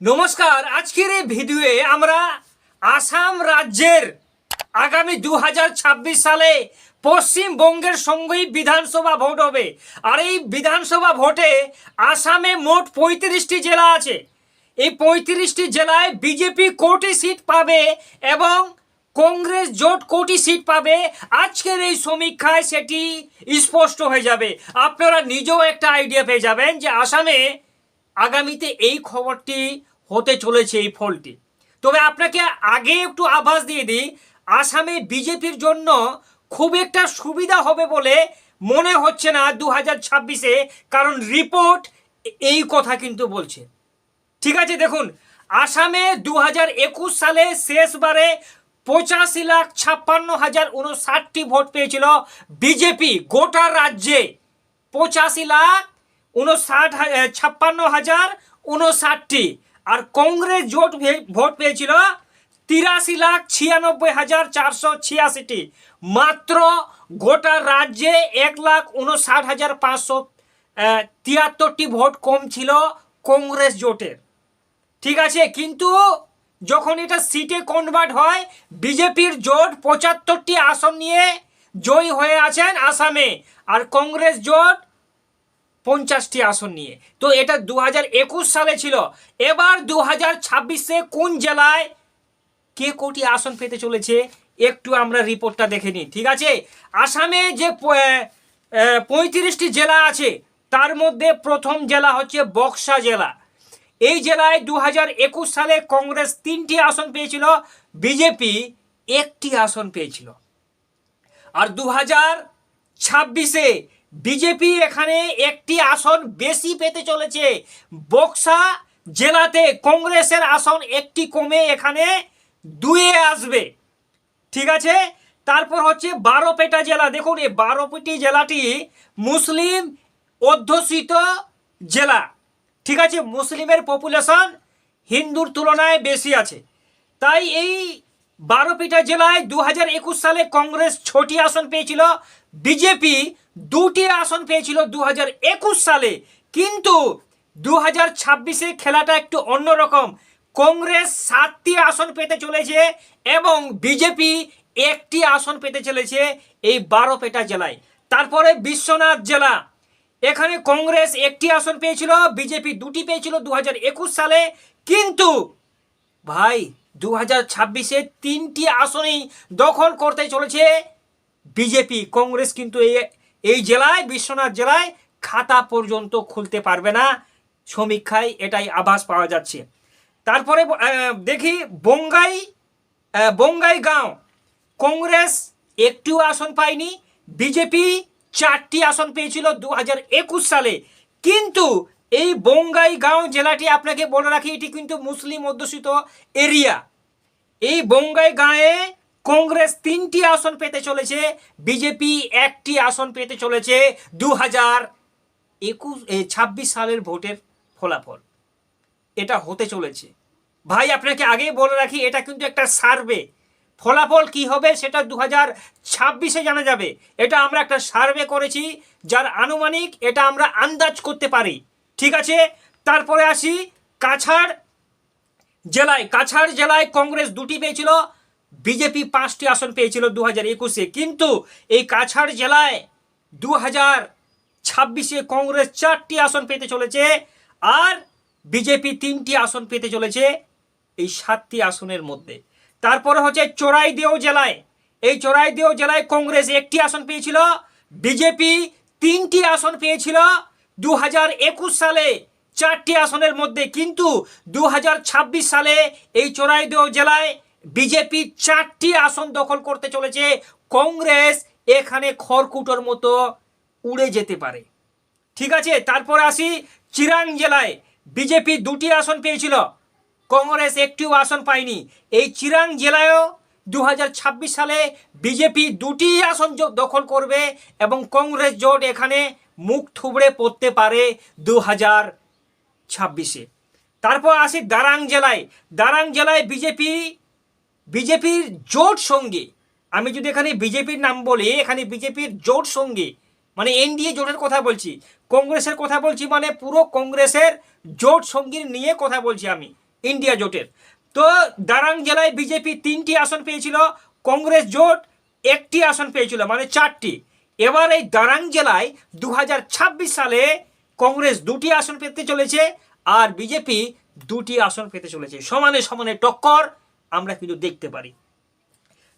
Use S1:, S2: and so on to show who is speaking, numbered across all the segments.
S1: নমস্কার, আজকের এই ভিডিওয়ে আমরা আসাম রাজ্যের আগামী দু হাজার ছাব্বিশ সালে পশ্চিমবঙ্গের সঙ্গেই বিধানসভা ভোট হবে। আর এই বিধানসভা ভোটে আসামে মোট পঁয়ত্রিশটি জেলা আছে। এই পঁয়ত্রিশটি জেলায় বিজেপি কোটি সিট পাবে এবং কংগ্রেস জোট কোটি সিট পাবে। আজকের এই সমীক্ষায় সেটি স্পষ্ট হয়ে যাবে। আপনারা নিজেও একটা আইডিয়া পেয়ে যাবেন যে আসামে আগামীতে এই খবরটি হতে চলেছে এই ফলটি। তবে আপনাকে আগে একটু আভাস দিয়ে দিই, আসামে বিজেপির জন্য খুব একটা সুবিধা হবে বলে মনে হচ্ছে না দু হাজার ছাব্বিশে, কারণ রিপোর্ট এই কথা কিন্তু বলছে। ঠিক আছে, দেখুন, আসামে দু হাজার একুশ সালে শেষবারে পঁচাশি লাখ ছাপ্পান্ন হাজার উনষাটটি ভোট পেয়েছিল বিজেপি, গোটা রাজ্যে। পঁচাশি লাখ উনষাট ছাপ্পান্ন হাজার উনষাটটি। আর কংগ্রেস জোট ভোট পেয়েছিল তিরাশি লাখ ছিয়ানব্বই হাজার চারশো ছিয়াশিটি। মাত্র গোটা রাজ্যে এক লাখ উনষাট হাজার পাঁচশো তিয়াত্তরটি ভোট কম ছিল কংগ্রেস জোটের। ঠিক আছে? কিন্তু যখন এটা সিটে কনভার্ট হয়, বিজেপির জোট পঁচাত্তরটি আসন নিয়ে জয়ী হয়ে আছেন আসামে। আর কংগ্রেস জোট পঞ্চাশটি আসন নিয়ে। তো এটা দু সালে ছিল। এবার দু হাজার ছাব্বিশে কোন জেলায় কে কোটি আসন পেতে চলেছে, একটু আমরা রিপোর্টটা দেখে নিই, ঠিক আছে? আসামে যে পঁয়ত্রিশটি জেলা আছে, তার মধ্যে প্রথম জেলা হচ্ছে বক্সা জেলা। এই জেলায় দু হাজার একুশ সালে কংগ্রেস তিনটি আসন পেয়েছিল, বিজেপি একটি আসন পেয়েছিল। আর দু হাজার ছাব্বিশে বিজেপি এখানে একটি আসন বেশি পেতে চলেছে। বক্সা জেলাতে কংগ্রেসের আসন একটি কমে এখানে দুয়ে আসবে। ঠিক আছে? তারপর হচ্ছে বারোপেটা জেলা। দেখুন, এই বারোপেটি জেলাটি মুসলিম অধ্যুষিত জেলা। ঠিক আছে? মুসলিমের পপুলেশন হিন্দুর তুলনায় বেশি আছে। তাই এই বারোপিটা জেলায় দু হাজার একুশ সালে কংগ্রেস ছটি আসন পেয়েছিল। বিজেপি দুটি আসন পেয়েছিল দু হাজার একুশ সালে, কিন্তু দু হাজার ছাব্বিশে খেলাটা একটু অন্যরকম কংগ্রেস সাতটি আসন পেতে চলেছে এবং বিজেপি একটি আসন পেতে চলেছে এই বারোপেটা জেলায়। তারপরে বিশ্বনাথ জেলা। এখানে কংগ্রেস একটি আসন পেয়েছিল বিজেপি দুটি পেয়েছিল দু সালে, কিন্তু ভাই দু হাজার ছাব্বিশে তিনটি আসনেই দখল করতে চলেছে বিজেপি কংগ্রেস কিন্তু এই এই জেলায় বিশ্বনাথ জেলায় খাতা পর্যন্ত খুলতে পারবে না। সমীক্ষায় এটাই আভাস পাওয়া যাচ্ছে। তারপরে দেখি বঙ্গাই আহ, বঙ্গাই গাঁও কংগ্রেস একটিও আসন পায়নি। বিজেপি চারটি আসন পেয়েছিল দু হাজার একুশ সালে। কিন্তু এই বঙ্গাই গাঁও জেলাটি আপনাকে বলে রাখি এটি কিন্তু মুসলিম অধ্যুষিত এরিয়া। এই বঙ্গাই গাঁয়ে কংগ্রেস তিনটি আসন পেতে চলেছে, বিজেপি একটি আসন পেতে চলেছে দু হাজার একুশ ছাব্বিশ সালের ভোটের ফলাফল। এটা হতে চলেছে। ভাই, আপনাকে আগেই বলে রাখি, এটা কিন্তু একটা সার্ভে। ফলাফল কি হবে সেটা দু হাজার ছাব্বিশে জানা যাবে। এটা আমরা একটা সার্ভে করেছি, যার আনুমানিক এটা আমরা আন্দাজ করতে পারি। ঠিক আছে? তারপরে আসি কাছাড় জেলায়। কাছাড় জেলায় কংগ্রেস দুটি পেয়েছিল বিজেপি পাঁচটি আসন পেয়েছিল দু হাজার একুশে। কিন্তু এই কাছাড় জেলায় দু হাজার ছাব্বিশে কংগ্রেস চারটি আসন পেতে চলেছে আর বিজেপি তিনটি আসন পেতে চলেছে এই সাতটি আসনের মধ্যে। তারপরে হচ্ছে চোরাইদেও জেলায়। এই চোরাইদেও জেলায় কংগ্রেস একটি আসন পেয়েছিল, বিজেপি তিনটি আসন পেয়েছিল দু হাজার একুশ সালে চারটি আসনের মধ্যে। কিন্তু দু হাজার ছাব্বিশ সালে এই চোরাইদেও জেলায় বিজেপি চারটি আসন দখল করতে চলেছে। কংগ্রেস এখানে খড়কুটোর মতো উড়ে যেতে পারে। ঠিক আছে, তারপরে আসি চিরাং জেলায়। বিজেপি দুটি আসন পেয়েছিল, কংগ্রেস একটিও আসন পায়নি। এই চিরাং জেলায়ও দু হাজার ছাব্বিশ সালে বিজেপি দুটি আসন দখল করবে এবং কংগ্রেস জোট এখানে মুখ থুবড়ে পড়তে পারে দু হাজার ছাব্বিশে। তারপর আসি দারাং জেলায়। দারাং জেলায় বিজেপি বিজেপির জোট সঙ্গী, আমি যদি এখানে বিজেপির নাম বলি, এখানে বিজেপির জোট সঙ্গী মানে এনডিএ জোটের কথা বলছি, কংগ্রেসের কথা বলছি মানে পুরো কংগ্রেসের জোট সঙ্গী নিয়ে কথা বলছি আমি, ইন্ডিয়া জোটের। তো দারাং জেলায় বিজেপি তিনটি আসন পেয়েছিল, কংগ্রেস জোট একটি আসন পেয়েছিল মানে চারটি। এবার এই দারাং জেলায় দু হাজার ছাব্বিশ সালে কংগ্রেস দুটি আসন পেতে চলেছে, আর বিজেপি দুটি আসন পেতে চলেছে, সমানে সমানে টক্কর আমরা কিন্তু দেখতে পারি।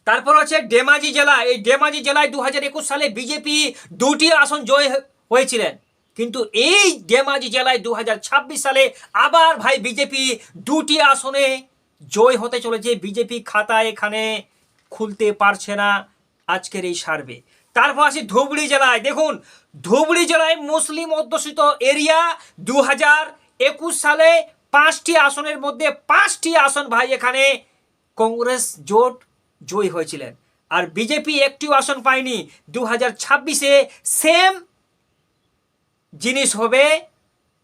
S1: তারপর হচ্ছে ডেমাজি জেলা। এই ডেমাজি জেলায় দু একুশ সালে বিজেপি দুটি আসন জয় হয়েছিলেন। কিন্তু এই ডেমাজি জেলায় দু হাজার ছাব্বিশ সালে আবার ভাই বিজেপি দুটি আসনে জয় হতে চলেছে। বিজেপি খাতা এখানে খুলতে পারছে না আজকের এই সার্ভে। তারপর আসি ধুবড়ি জেলায়। দেখুন, ধুবড়ি জেলায় মুসলিম অধ্যুষিত এরিয়া দু হাজার একুশ সালে পাঁচটি আসনের মধ্যে পাঁচটি আসন ভাই এখানে কংগ্রেস জোট জয়ী হয়েছিলেন। আর বিজেপি একটিও আসন পায়নি। দু হাজার ছাব্বিশে সেম জিনিস হবে।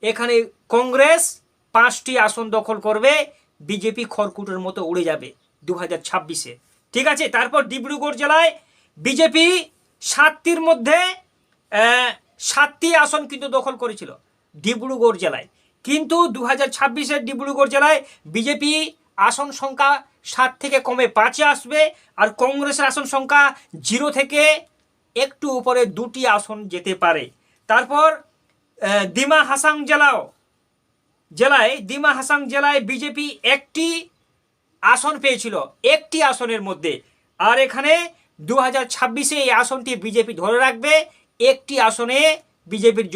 S1: এখানে কংগ্রেস পাঁচটি আসন দখল করবে। বিজেপি খড়কুটোর মতো উড়ে যাবে দু হাজার ছাব্বিশে। ঠিক আছে? তারপর ডিব্রুগড় জেলায় বিজেপি সাতটির মধ্যে সাতটি আসন কিন্তু দখল করেছিল ডিব্রুগড় জেলায়। কিন্তু দু হাজার ডিব্রুগড় জেলায় বিজেপি আসন সংখ্যা সাত থেকে কমে পাঁচে আসবে। আর কংগ্রেসের আসন সংখ্যা জিরো থেকে একটু উপরে দুটি আসন যেতে পারে। তারপর দিমা হাসাং জেলাও। জেলায়, দিমা হাসাং জেলায় বিজেপি একটি আসন পেয়েছিল, একটি আসনের মধ্যে। আর এখানে দু হাজার ছাব্বিশে এই আসনটি বিজেপি ধরে রাখবে, একটি আসনে বিজেপির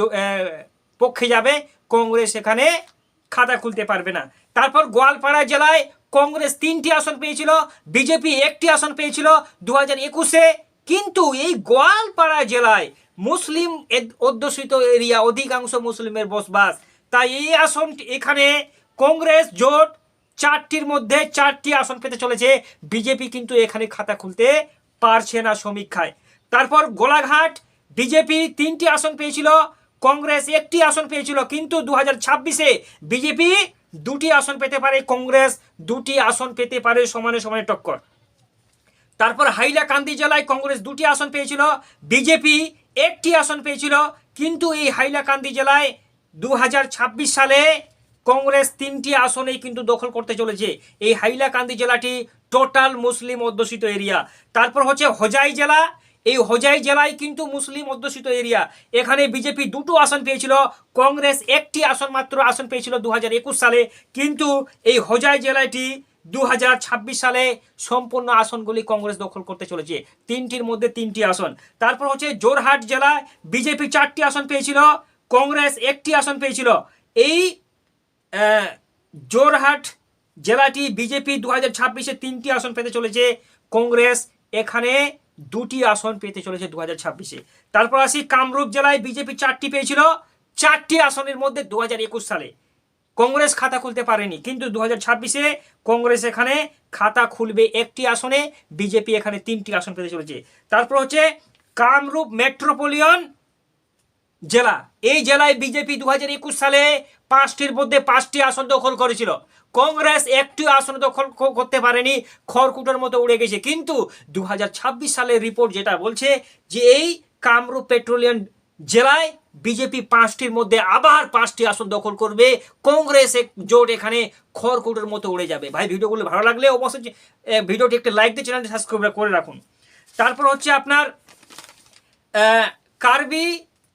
S1: পক্ষে যাবে, কংগ্রেস এখানে খাতা খুলতে পারবে না। তারপর গোয়ালপাড়া জেলায় কংগ্রেস তিনটি আসন পেয়েছিল, বিজেপি একটি আসন পেয়েছিল দু হাজার একুশে। কিন্তু এই গোয়ালপাড়া জেলায় মুসলিম অধ্যুষিত এরিয়া অধিকাংশ মুসলিমের বসবাস। তাই এই আসন, এখানে কংগ্রেস জোট চারটির মধ্যে চারটি আসন পেতে চলেছে। বিজেপি কিন্তু এখানে খাতা খুলতে পারছে না সমীক্ষায়। তারপর গোলাঘাট, বিজেপি তিনটি আসন পেয়েছিল, কংগ্রেস একটি আসন পেয়েছিল। কিন্তু দু হাজার ছাব্বিশে বিজেপি দুটি আসন পেতে পারে কংগ্রেস, দুটি আসন পেতে পারে সমানে সমানে টক্কর। তারপর হাইলাকান্দি জেলায় কংগ্রেস দুটি আসন পেয়েছিল, বিজেপি একটি আসন পেয়েছিল, কিন্তু এই হাইলাকান্দি জেলায় দু হাজার ছাব্বিশ সালে কংগ্রেস তিনটি আসনেই কিন্তু দখল করতে চলেছে। এই হাইলাকান্দি জেলাটি টোটাল মুসলিম অধ্যুষিত এরিয়া। তারপর হচ্ছে হোজাই জেলা এই হোজাই জেলায় কিন্তু মুসলিম অধ্যুষিত এরিয়া। এখানে বিজেপি দুটো আসন পেয়েছিল, কংগ্রেস একটি আসন মাত্র আসন পেয়েছিল দু হাজার একুশ সালে। কিন্তু এই হোজাই জেলাটি দু হাজার ছাব্বিশ সালে সম্পূর্ণ আসনগুলি কংগ্রেস দখল করতে চলেছে। তিনটির মধ্যে তিনটি আসন। তারপর হচ্ছে জোরহাট জেলায় বিজেপি চারটি আসন পেয়েছিল, কংগ্রেস একটি আসন পেয়েছিল। এই জোরহাট জেলাটি বিজেপি দু হাজার ছাব্বিশে তিনটি আসন পেতে চলেছে, কংগ্রেস এখানে দুটি আসন পেতে চলেছে দু হাজার ছাব্বিশে। তারপর আসি কামরূপ জেলায় বিজেপি চারটি পেয়েছিল, চারটি আসনের মধ্যে দু হাজার একুশ সালে। কংগ্রেস খাতা খুলতে পারেনি, কিন্তু দু হাজার ছাব্বিশে কংগ্রেস এখানে খাতা খুলবে একটি আসনে, বিজেপি এখানে তিনটি আসন পেতে চলেছে। তারপর হচ্ছে কামরূপ মেট্রোপলিয়ন জেলা। এই জেলায় বিজেপি দু হাজার একুশ সালে পাঁচটির মধ্যে পাঁচটি আসন দখল করেছিল। কংগ্রেস একটি আসন দখল করতে পারেনি, খড়কুটোর মতো উড়ে গেছে। কিন্তু দু হাজার ছাব্বিশ সালের রিপোর্ট যেটা বলছে যে এই কামরূপ পেট্রোলিয়াম জেলায় বিজেপি পাঁচটির মধ্যে আবার পাঁচটি আসন দখল করবে। কংগ্রেস এক জোট এখানে খড়কুটোর মতো উড়ে যাবে। ভাই, ভিডিওগুলো ভালো লাগলে অবশ্যই ভিডিওটি একটা লাইক দিয়ে চ্যানেলটি সাবস্ক্রাইব করে রাখুন। তারপর হচ্ছে আপনার কার্বি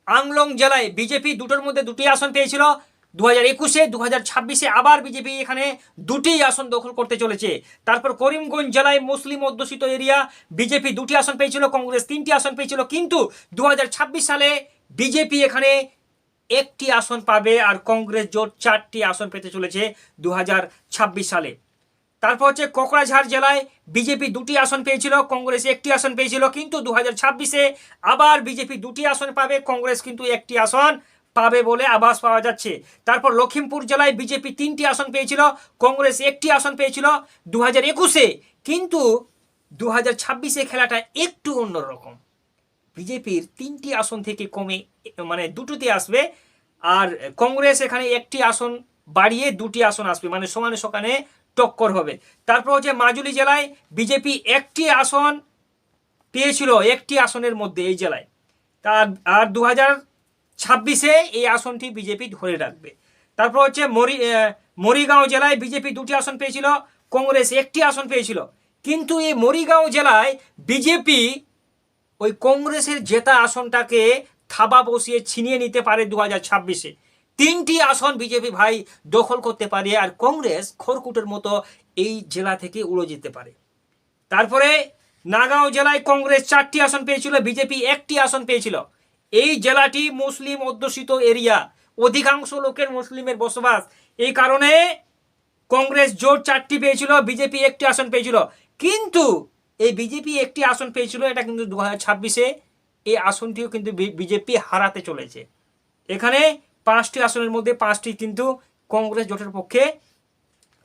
S1: আংলং জেলায় বিজেপি দুটোর মধ্যে দুটি আসন পেয়েছিল। দু হাজার একুশে দু হাজার ছাব্বিশে আবার বিজেপি এখানে দুটি আসন দখল করতে চলেছে। তারপর করিমগঞ্জ জেলায় মুসলিম অধ্যুষিত এরিয়া, বিজেপি দুটি আসন পেয়েছিল, কংগ্রেস তিনটি আসন পেয়েছিল। কিন্তু দু হাজার ছাব্বিশ সালে বিজেপি এখানে একটি আসন পাবে আর কংগ্রেস জোট চারটি আসন পেতে চলেছে দু হাজার ছাব্বিশ সালে। তারপর হচ্ছে কোকড়াঝাড় জেলায় বিজেপি দুটি আসন পেয়েছিল, কংগ্রেস একটি আসন পেয়েছিল কিন্তু দু হাজার আবার বিজেপি দুটি আসন পাবে, কংগ্রেস কিন্তু একটি আসন পাবে বলে আভাস পাওয়া যাচ্ছে। তারপর লখিমপুর জেলায় বিজেপি তিনটি আসন পেয়েছিল, কংগ্রেস একটি আসন পেয়েছিল দু হাজার একুশে কিন্তু দু হাজার ছাব্বিশে খেলাটা একটু অন্যরকম। বিজেপির তিনটি আসন থেকে কমে মানে দুটোতে আসবে আর কংগ্রেস এখানে একটি আসন বাড়িয়ে দুটি আসন আসবে মানে সমানে সকানে টক্কর হবে। তারপর হচ্ছে মাজুলি জেলায় বিজেপি একটি আসন পেয়েছিল, একটি আসনের মধ্যে এই জেলায়। তার আর দু হাজার ছাব্বিশে এই আসনটি বিজেপি ধরে রাখবে। তারপর হচ্ছে মরি মরিগাঁও জেলায় বিজেপি দুটি আসন পেয়েছিল, কংগ্রেস একটি আসন পেয়েছিল। কিন্তু এই মরিগাঁও জেলায় বিজেপি ওই কংগ্রেসের জেতা আসনটাকে থাবা বসিয়ে ছিনিয়ে নিতে পারে দু হাজার ছাব্বিশে। তিনটি আসন বিজেপি ভাই দখল করতে পারে আর কংগ্রেস খড়কুটের মতো এই জেলা থেকে উড়ে যেতে পারে। তারপরে নাগাঁও জেলায় কংগ্রেস চারটি আসন পেয়েছিল, বিজেপি একটি আসন পেয়েছিল। এই জেলাটি মুসলিম অধ্যুষিত এরিয়া, অধিকাংশ লোকের মুসলিমের বসবাস। এই কারণে কংগ্রেস জোট চারটি পেয়েছিল, বিজেপি একটি আসন পেয়েছিল। কিন্তু এই বিজেপি একটি আসন পেয়েছিল, এটা কিন্তু দু হাজার ছাব্বিশে, এই আসনটিও কিন্তু বিজেপি হারাতে চলেছে। এখানে পাঁচটি আসনের মধ্যে পাঁচটি কিন্তু কংগ্রেস জোটের পক্ষে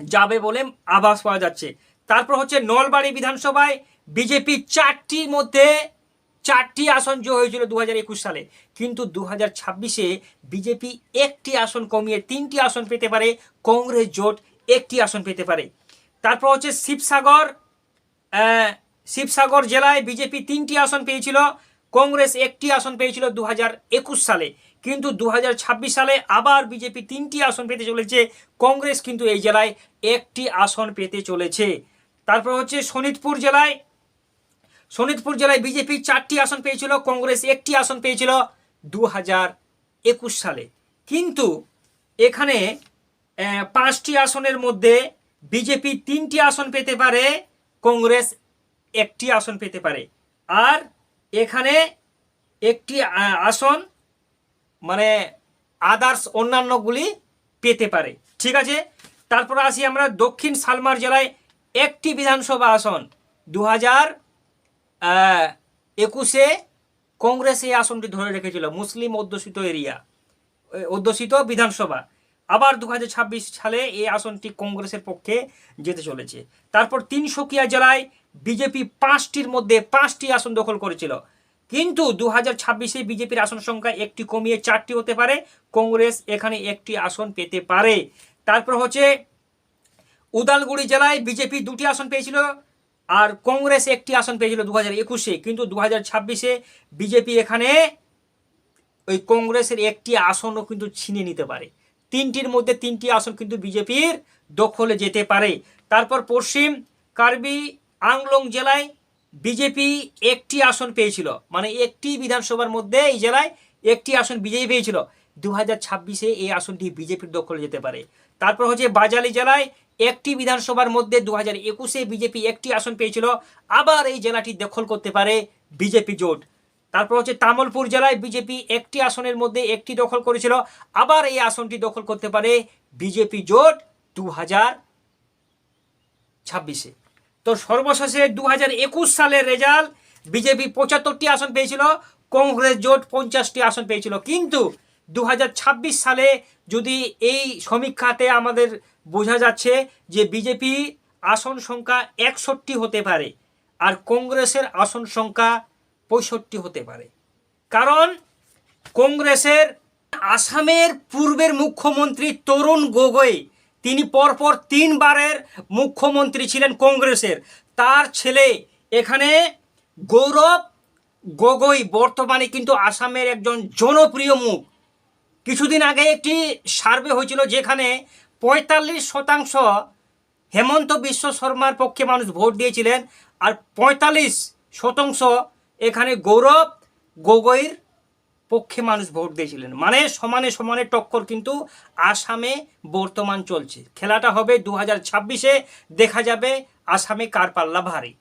S1: যাবে বলে আভাস পাওয়া যাচ্ছে। তারপর হচ্ছে নলবাড়ি বিধানসভায় বিজেপি চারটির মধ্যে চারটি আসন জয় হয়েছিল দু হাজার একুশ সালে। কিন্তু দু হাজার ছাব্বিশে বিজেপি একটি আসন কমিয়ে তিনটি আসন পেতে পারে, কংগ্রেস জোট একটি আসন পেতে পারে। তারপর হচ্ছে শিবসাগর শিবসাগর জেলায় বিজেপি তিনটি আসন পেয়েছিল, কংগ্রেস একটি আসন পেয়েছিল দু হাজার একুশ সালে। কিন্তু দু হাজার ছাব্বিশ সালে আবার বিজেপি তিনটি আসন পেতে চলেছে, কংগ্রেস কিন্তু এই জেলায় একটি আসন পেতে চলেছে। তারপর হচ্ছে শোনিতপুর জেলায়। শোনিতপুর জেলায় বিজেপি চারটি আসন পেয়েছিল, কংগ্রেস একটি আসন পেয়েছিল দু হাজার একুশ সালে। কিন্তু এখানে পাঁচটি আসনের মধ্যে বিজেপি তিনটি আসন পেতে পারে, কংগ্রেস একটি আসন পেতে পারে। আর এখানে একটি আসন মানে আদার্স অন্যান্যগুলি পেতে পারে। ঠিক আছে? তারপর আসি আমরা দক্ষিণ সালমার জেলায় একটি বিধানসভা আসন। দু হাজার একুশে কংগ্রেস এই আসনটি ধরে রেখেছিল মুসলিম অধ্যুষিত এরিয়া অধ্যুষিত বিধানসভা। আবার দু হাজার ছাব্বিশ সালে এই আসনটি কংগ্রেসের পক্ষে যেতে চলেছে। তারপর তিনশোকিয়া জেলায় বিজেপি পাঁচটির মধ্যে পাঁচটি আসন দখল করেছিল। কিন্তু দু হাজার ছাব্বিশে বিজেপির আসন সংখ্যা একটি কমিয়ে চারটি হতে পারে। কংগ্রেস এখানে একটি আসন পেতে পারে। তারপর হচ্ছে উদালগুড়ি জেলায় বিজেপি দুটি আসন পেয়েছিল আর কংগ্রেস একটি আসন পেয়েছিল দু হাজার একুশে। কিন্তু দু হাজার ছাব্বিশে বিজেপি এখানে ওই কংগ্রেসের একটি আসনও কিন্তু ছিনিয়ে নিতে পারে। তিনটির মধ্যে তিনটি আসন কিন্তু বিজেপির দখলে যেতে পারে। তারপর পশ্চিম কার্বি আংলং জেলায় বিজেপি একটি আসন পেয়েছিল। মানে একটি বিধানসভার মধ্যে এই জেলায় একটি আসন বিজেপি পেয়েছিল। দু হাজার ছাব্বিশে এই আসনটি বিজেপির দখলে যেতে পারে। তারপর হচ্ছে বাজালি জেলায় একটি বিধানসভার মধ্যে দু হাজার একুশে বিজেপি একটি আসন পেয়েছিল। আবার এই জেলাটি দখল করতে পারে বিজেপি জোট। তারপর হচ্ছে তামলপুর জেলায় বিজেপি একটি আসনের মধ্যে একটি দখল করেছিল। আবার এই আসনটি দখল করতে পারে বিজেপি জোট দু হাজার ছাব্বিশে। তো সর্বশেষে দু হাজার একুশ সালের রেজাল্ট, বিজেপি পঁচাত্তরটি আসন পেয়েছিল, কংগ্রেস জোট পঞ্চাশটি আসন পেয়েছিল। কিন্তু দু হাজার ছাব্বিশ সালে যদি এই সমীক্ষাতে আমাদের বোঝা যাচ্ছে যে বিজেপি আসন সংখ্যা একষট্টি হতে পারে আর কংগ্রেসের আসন সংখ্যা পঁয়ষট্টি হতে পারে। কারণ কংগ্রেসের আসামের পূর্বের মুখ্যমন্ত্রী তরুণ গগৈ তিনি পরপর তিনবারের মুখ্যমন্ত্রী ছিলেন কংগ্রেসের। তার ছেলে এখানে গৌরব গগৈ, বর্তমানে কিন্তু আসামের একজন জনপ্রিয় মুখ। কিছুদিন আগে একটি সার্ভে হয়েছিল যেখানে পঁয়তাল্লিশ শতাংশ হেমন্ত বিশ্ব শর্মার পক্ষে মানুষ ভোট দিয়েছিলেন আর পঁয়তাল্লিশ শতাংশ এখানে গৌরব গগৈর পক্ষে মানুষ ভোট দিয়েছিলেন। মানে সমানে সমানে টক্কর কিন্তু আসামে বর্তমান চলছে। খেলাটা হবে দু হাজার ছাব্বিশে, দেখা যাবে আসামে কার পাল্লা ভারী।